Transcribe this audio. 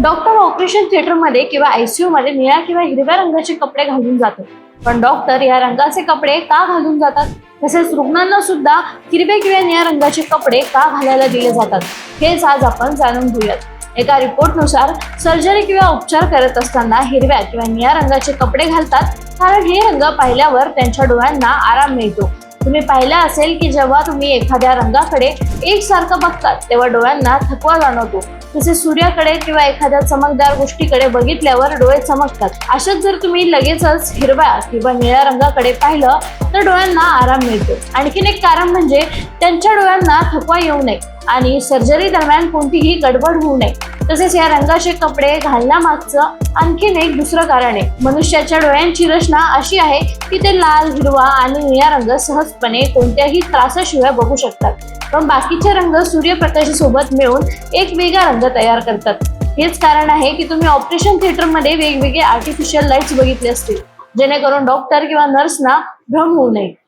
Doctor operation थिएटरमध्ये किंवा ICU मध्ये निळ्या किंवा हिरव्या रंगाचे कपडे घालून जातात पण डॉक्टर या रंगाचे कपडे का घालून जातात? तसेच रुग्णांना सुद्धा हिरवे किंवा निळ्या रंगाचे कपडे का घालायला दिले जातात? हेच आज आपण जाणून घेऊयात. एका रिपोर्टनुसार सर्जरी किंवा उपचार करत असताना हिरव्या किंवा निळ्या रंगाचे कपडे घालतात कारण हे रंग पाहिल्यावर त्यांच्या डोळ्यांना आराम मिळतो. तुम्ही पाहिलं असेल की जेव्हा तुम्ही एखाद्या रंगाकडे एकसारखं बघतात तेव्हा डोळ्यांना थकवा जाणवतो. तसे सूर्याकडे किंवा एखाद्या चमकदार गोष्टीकडे बघितल्यावर डोळे चमकतात. अशाच जर तुम्ही लगेचच हिरव्या किंवा निळ्या रंगाकडे पाहिलं तर डोळ्यांना आराम मिळतो. आणखीन एक कारण म्हणजे त्यांच्या डोळ्यांना थकवा येऊ नये आणि सर्जरी दरम्यान कोणतीही गडबड होऊ नये. तसेच या रंगाचे कपडे घालण्यामागचं आणखीन एक दुसरं कारण आहे. मनुष्याच्या डोळ्यांची रचना अशी आहे की ते लाल हिरवा आणि निळा रंग सहजपणे कोणत्याही त्रासाशिवाय बघू शकतात. पण बाकीचे रंग सूर्यप्रकाशासोबत मिळून एक वेगळा रंग तयार करतात. हेच कारण आहे की तुम्ही ऑपरेशन थिएटरमध्ये वेगवेगळे आर्टिफिशियल लाईट्स बघितले असतील. जेणेकरून डॉक्टर किंवा नर्सना भ्रम होऊ नये.